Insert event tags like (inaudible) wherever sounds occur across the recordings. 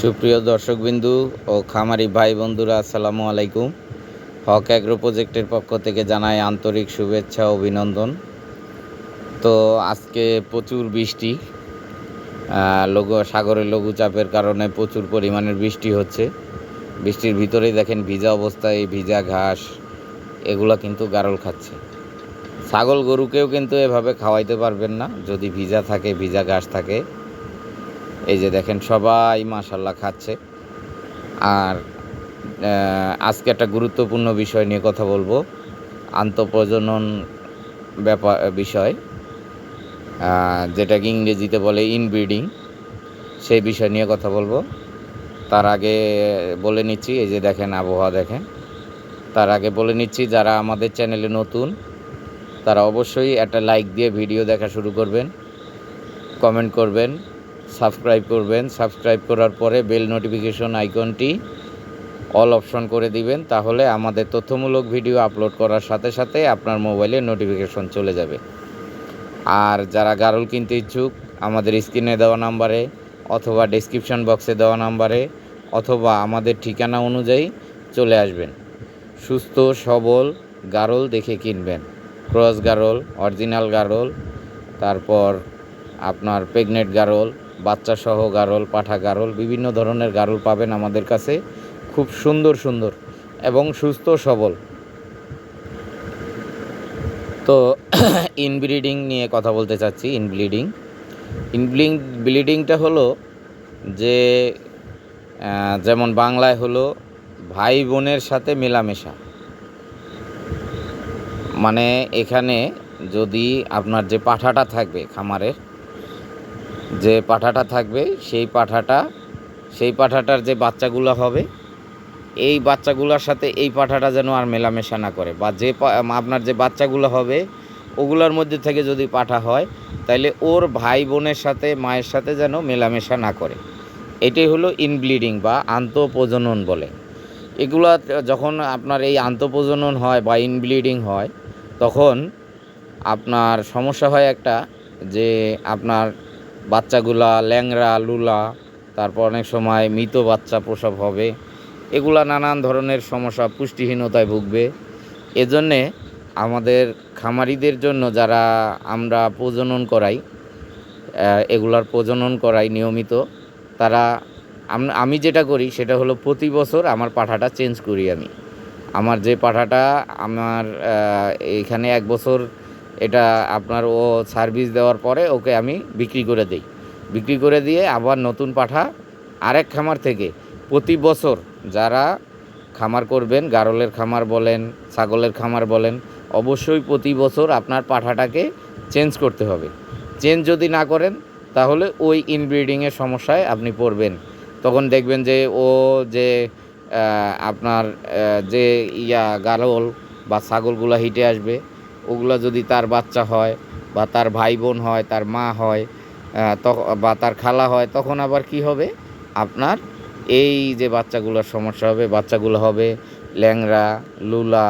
সুপ্রিয় দর্শকবিন্দু ও খামারি ভাই বন্ধুরা, আসসালামু আলাইকুম। হক অ্যাগ্রো প্রজেক্টের পক্ষ থেকে জানাই আন্তরিক শুভেচ্ছা, অভিনন্দন। তো আজকে প্রচুর বৃষ্টি লঘু সাগরের লঘুচাপের কারণে প্রচুর পরিমাণের বৃষ্টি হচ্ছে। বৃষ্টির ভিতরেই দেখেন ভিজা অবস্থায় এই ভিজা ঘাস, এগুলা কিন্তু গারল খাচ্ছে। ছাগল গরুকেও কিন্তু এভাবে খাওয়াইতে পারবেন না। যদি ভিজা থাকে, ভিজা ঘাস থাকে এই যে দেখেন সবাই মাশাল্লাহ খাচ্ছে। আর আজকে একটা গুরুত্বপূর্ণ বিষয় নিয়ে কথা বলব। আন্তঃপ্রজনন ব্যাপার বিষয় যেটাকে ইংরেজিতে বলে ইনব্রিডিং, সেই বিষয় নিয়ে কথা বলব। তার আগে বলে নিচ্ছি, এই যে দেখেন আবহাওয়া দেখেন। তার আগে বলে নিচ্ছি, যারা আমাদের চ্যানেলে নতুন, তারা অবশ্যই একটা লাইক দিয়ে ভিডিও দেখা শুরু করবেন, কমেন্ট করবেন। সাবস্ক্রাইব করবেন। সাবস্ক্রাইব করার পরে বেল নোটিফিকেশন আইকনটি অল অপশন করে দিবেন, তাহলে আমাদের তথ্যমূলক ভিডিও আপলোড করার সাথে সাথে আপনার মোবাইলে নোটিফিকেশন চলে যাবে। আর যারা গারল কিনতে ইচ্ছুক, আমাদের স্ক্রিনে দেওয়া নাম্বারে অথবা ডেসক্রিপশন বক্সে দেওয়া নাম্বারে অথবা আমাদের ঠিকানা অনুযায়ী চলে আসবেন। সুস্থ, সবল গারল দেখে কিনবেন। ক্রস গারল, অরিজিনাল গারল, তারপর আপনার প্রেগনেন্ট গারল বাচ্চা সহ গারল, পাঠা গারল, বিভিন্ন ধরনের গারল পাবেন আমাদের কাছে। খুব সুন্দর সুন্দর এবং সুস্থ, সবল। তো (clears throat) ইনব্রিডিং নিয়ে কথা বলতে চাচ্ছি ইনব্লিডিং ইনব্লিং ব্লিডিংটা হলো যে যেমন বাংলায় হলো ভাই বোনের সাথে মেলামেশা। মানে এখানে যদি আপনার যে পাঠাটা থাকবে খামারের যে পাঠাটা থাকবে, সেই পাঠাটা, সেই পাঠাটার যে বাচ্চাগুলো হবে, এই বাচ্চাগুলোর সাথে এই পাঠাটা যেন আর মেলামেশা না করে। বা যে আপনার যে বাচ্চাগুলো হবে, ওগুলোর মধ্যে থেকে যদি পাঠা হয় তাহলে ওর ভাই বোনের সাথে, মায়ের সাথে যেন মেলামেশা না করে। এটাই হলো ইনব্লিডিং বা আন্তঃপ্রজনন বলে। এগুলা যখন আপনার এই আন্তঃপ্রজনন হয় বা ইনব্লিডিং হয়, তখন আপনার সমস্যা হয় একটা যে আপনার বাচ্চাগুলা ল্যাংরা লুলা তারপর অনেক সময় মৃত বাচ্চা প্রসব হবে। এগুলা নানান ধরনের সমস্যা পুষ্টিহীনতায় ভুগবে। এজন্যে আমাদের খামারিদের জন্য যারা আমরা প্রজনন করাই এগুলার প্রজনন করাই নিয়মিত তারা আমি যেটা করি সেটা হলো প্রতি বছর আমার পাঠাটা চেঞ্জ করি আমি। আমার যে পাঠাটা আমার আহ, এইখানে এক বছর এটা আপনার ও সার্ভিস দেওয়ার পরে ওকে আমি বিক্রি করে দিই। বিক্রি করে দিয়ে আবার নতুন পাঠা আরেক খামার থেকে প্রতি বছর যারা খামার করবেন, গারলের খামার বলেন, ছাগলের খামার বলেন, অবশ্যই প্রতি বছর আপনার পাঠাটাকে চেঞ্জ করতে হবে। চেঞ্জ যদি না করেন, তাহলে ওই ইনব্রিডিংয়ের সমস্যায় আপনি পড়বেন। তখন দেখবেন যে ও যে আপনার যে ইয়া গারল বা ছাগলগুলো হিটে আসবে ওগুলো যদি তার বাচ্চা হয় বা তার ভাই বোন হয়, তার মা হয় বা তার খালা হয়, তখন আবার কি হবে? আপনার এই যে বাচ্চাগুলোর সমস্যা হবে, বাচ্চাগুলো হবে ল্যাংরা লুলা,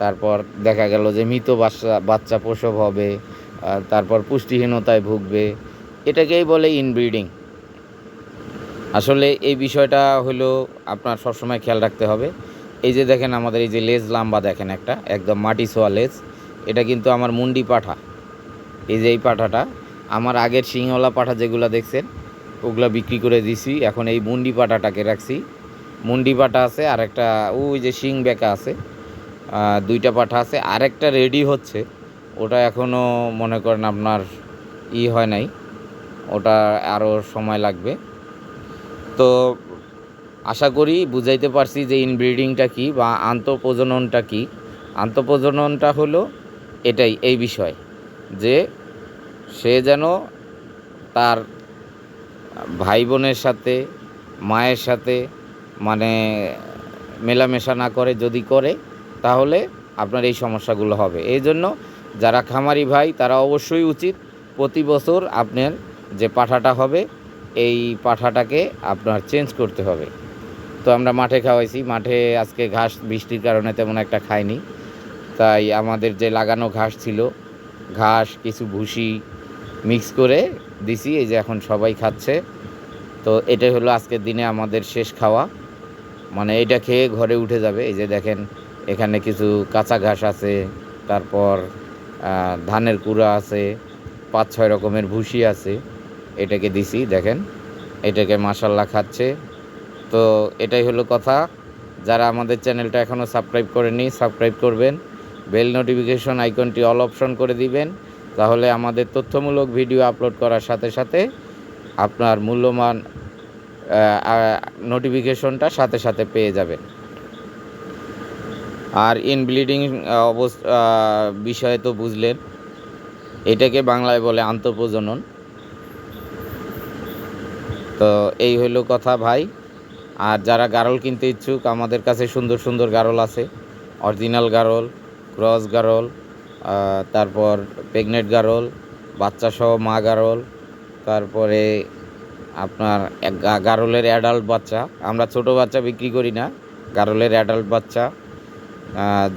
তারপর দেখা গেল যে মৃত বাচ্চা বাচ্চা প্রসব হবে তারপর পুষ্টিহীনতায় ভুগবে, এটাকেই বলে ইনব্রিডিং আসলে এই বিষয়টা হলো আপনার সবসময় খেয়াল রাখতে হবে। এই যে দেখেন আমাদের এই যে লেজ লাম্বা দেখেন একটা, একদম মাটি ছোয়া লেজ। এটা কিন্তু আমার মুন্ডি পাঠা। এই যে এই পাঠাটা, আমার আগের শিংওয়ালা পাঠা যেগুলো দেখছেন, ওগুলা বিক্রি করে দিছি। এখন এই মুন্ডি পাঠাটাকে রাখছি। মুন্ডি পাঠা আছে, আর একটা, ওই যে শিং বেঁকা আছে দুইটা পাঠা আছে। আরেকটা রেডি হচ্ছে, ওটা এখনও মনে করেন আপনার ই হয় নাই, ওটা আরও সময় লাগবে। তো আশা করি বুঝাইতে পারছি যে ইনব্রিডিংটা কি বা আন্তঃপ্রজননটা কি। আন্তঃপ্রজননটা হলো এটাই, এই বিষয় যে সে যেন তার ভাই বোনের সাথে, মায়ের সাথে মানে মেলামেশা না করে, যদি করে, তাহলে আপনার এই সমস্যাগুলো হবে। এই জন্য যারা খামারি ভাই, তারা অবশ্যই উচিত প্রতি বছর আপনার যে পাঠাটা হবে, এই পাঠাটাকে আপনার চেঞ্জ করতে হবে। তো আমরা মাঠে খাওয়াইছি, মাঠে আজকে ঘাস বৃষ্টির কারণে তেমন একটা খাইনি। তাই আমাদের যে লাগানো ঘাস ছিল, ঘাস, কিছু ভুসি মিক্স করে দিছি, এই যে এখন সবাই খাচ্ছে। তো এটাই হলো আজকের দিনে আমাদের শেষ খাওয়া। মানে এটা খেয়ে ঘরে উঠে যাবে। এই যে দেখেন, এখানে কিছু কাঁচা ঘাস আছে, তারপর ধানের কুড়া আছে, পাঁচ ছয় রকমের ভুসি আছে, এটাকে দিছি, দেখেন, এটাকে মাসাল্লাহ খাচ্ছে। তো এটাই হলো কথা। যারা আমাদের চ্যানেলটা এখনও সাবস্ক্রাইব করেনি সাবস্ক্রাইব করবেন। বেল নোটিফিকেশন আইকনটি অল অপশন করে দিবেন, তাহলে আমাদের তথ্যমূলক ভিডিও আপলোড করার সাথে সাথে আপনার মূল্যমান নোটিফিকেশনটা সাথে সাথে পেয়ে যাবেন। আর ইনব্লিডিং অবস্থা বিষয়ে তো বুঝলেন, এটাকে বাংলায় বলে আন্তঃপ্রজনন। তো এই হলো কথা ভাই। আর যারা গারল কিনতে ইচ্ছুক, আমাদের কাছে সুন্দর সুন্দর গারল আছে, অরিজিনাল গারল। ক্রস গারল তারপর প্রেগনেন্ট গারল, বাচ্চা সহ মা গারল, তারপরে আপনার গারলের অ্যাডাল্ট বাচ্চা। আমরা ছোট বাচ্চা বিক্রি করি না, গারলের অ্যাডাল্ট বাচ্চা।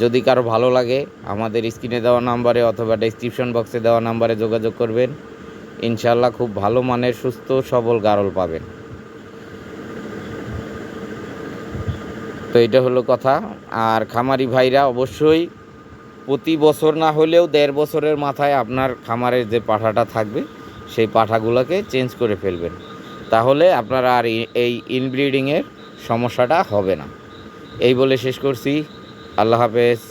যদি কারও ভালো লাগে, আমাদের স্ক্রিনে দেওয়া নাম্বারে অথবা ডেসক্রিপশন বক্সে দেওয়া নাম্বারে যোগাযোগ করবেন। ইনশাল্লাহ খুব ভালো মানের, সুস্থ, সবল গারল পাবেন। তো এটা হলো কথা। আর খামারি ভাইরা অবশ্যই প্রতি বছর না হলেও দেড় বছরের মাথায় আপনার খামারের যে পাঠাটা থাকবে, সেই পাঠাগুলোকে চেঞ্জ করে ফেলবেন। তাহলে আপনারা আর এই ইনব্রিডিংয়ের সমস্যাটা হবে না। এই বলে শেষ করছি। আল্লাহ হাফেজ।